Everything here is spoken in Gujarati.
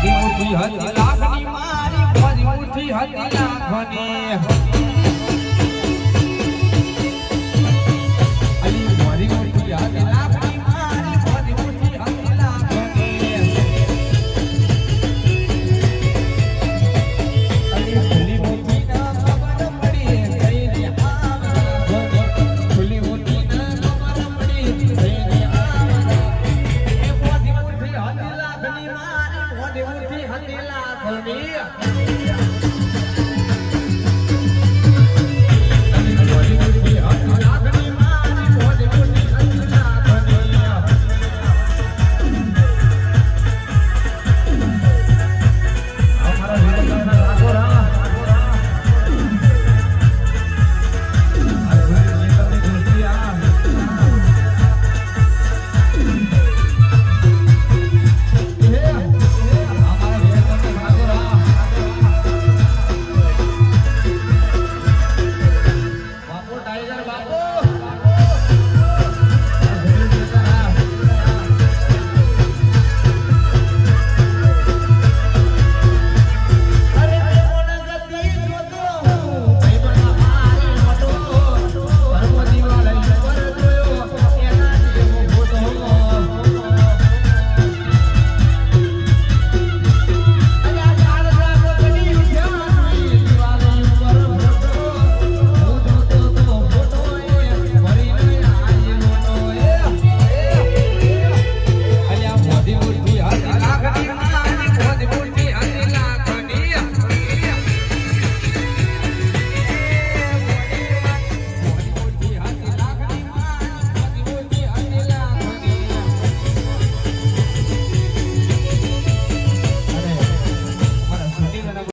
ભરી ઉઠી હતી લાખની મારી ભરી ઉઠી હતી લાખની Maria. મેનેજર બાપુ.